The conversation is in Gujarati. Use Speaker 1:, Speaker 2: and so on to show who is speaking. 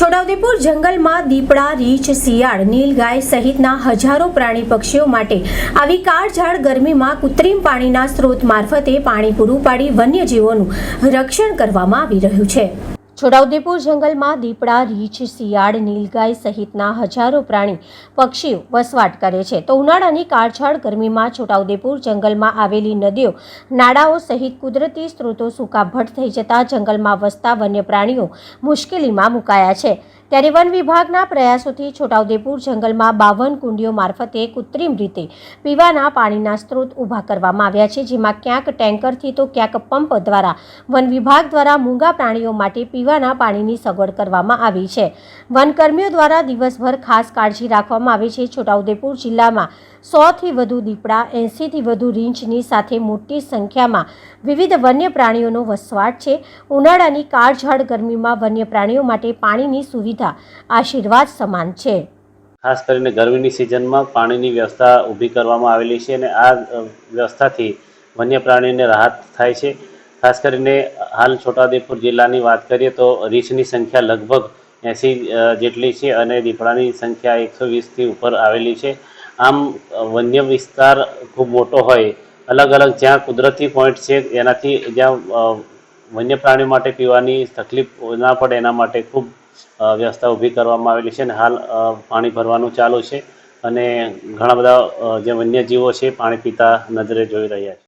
Speaker 1: છોટાઉદેપુર જંગલમાં દીપડા, રીંછ, શિયાળ, નીલગાય સહિતના હજારો પ્રાણી પક્ષીઓ માટે આવી કાળઝાળ ગરમીમાં કૃત્રિમ પાણીના સ્ત્રોત મારફતે પાણી પૂરું પાડી વન્યજીવોનું રક્ષણ કરવામાં આવી રહ્યું છે. છોટાઉદેપુર જંગલમાં દીપડા, રીંછ, શિયાળ, નીલગાય સહિતના હજારો પ્રાણી, પક્ષીઓ વસવાટ કરે છે. તો ઉનાળાની કાળછાળ ગરમીમાં છોટાઉદેપુર જંગલમાં આવેલી નદીઓ, નાળાઓ સહિત કુદરતી સ્ત્રોતો સૂકાભટ થઈ જતા જંગલમાં વસતા વન્ય પ્રાણીઓ મુશ્કેલીમાં મુકાયા છે. ત્યારે વન વિભાગના પ્રયાસોથી છોટાઉદેપુર જંગલમાં બાવન કુંડીઓ મારફતે કૃત્રિમ રીતે પીવાના પાણીના સ્ત્રોત ઊભા કરવામાં આવ્યા છે, જેમાં ક્યાંક ટેન્કરથી તો ક્યાંક પંપ દ્વારા વન વિભાગ દ્વારા મૂંગા પ્રાણીઓ માટે પીવાના પાણીની સગવડ કરવામાં આવી છે. વનકર્મીઓ દ્વારા દિવસભર ખાસ કાળજી રાખવામાં આવે છે. છોટાઉદેપુર જિલ્લામાં સોથી વધુ દીપડા એંસીથી વધુ રીંછની સાથે મોટી સંખ્યામાં વિવિધ વન્ય પ્રાણીઓનો વસવાટ છે. ઉનાળાની કાળઝાળ ગરમીમાં વન્ય પ્રાણીઓ માટે પાણીની સુવિધા આશીર્વાદ સમાન છે.
Speaker 2: ખાસ કરીને ગરમીની સિઝનમાં પાણીની વ્યવસ્થા ઊભી કરવામાં આવેલી છે અને આ વ્યવસ્થાથી વન્ય પ્રાણીને રાહત થાય છે. ખાસ કરીને હાલ છોટાઉદેપુર જિલ્લાની વાત કરીએ તો રીંછની સંખ્યા લગભગ એંસી જેટલી છે અને દીપડાની સંખ્યા એકસો વીસથી ઉપર આવેલી છે. આમ વન્ય વિસ્તાર ખૂબ મોટો હોય અલગ અલગ જ્યાં કુદરતી પોઈન્ટ છે, એનાથી જ્યાં વન્ય પ્રાણીઓ માટે પીવાની તકલીફ ના પડે, એના માટે ખૂબ વ્યવસ્થા ઊભી કરવામાં આવેલી છે અને હાલ પાણી ભરવાનું ચાલુ છે અને ઘણા બધા જે વન્યજીવો છે પાણી પીતા નજરે જોઈ રહ્યા છે.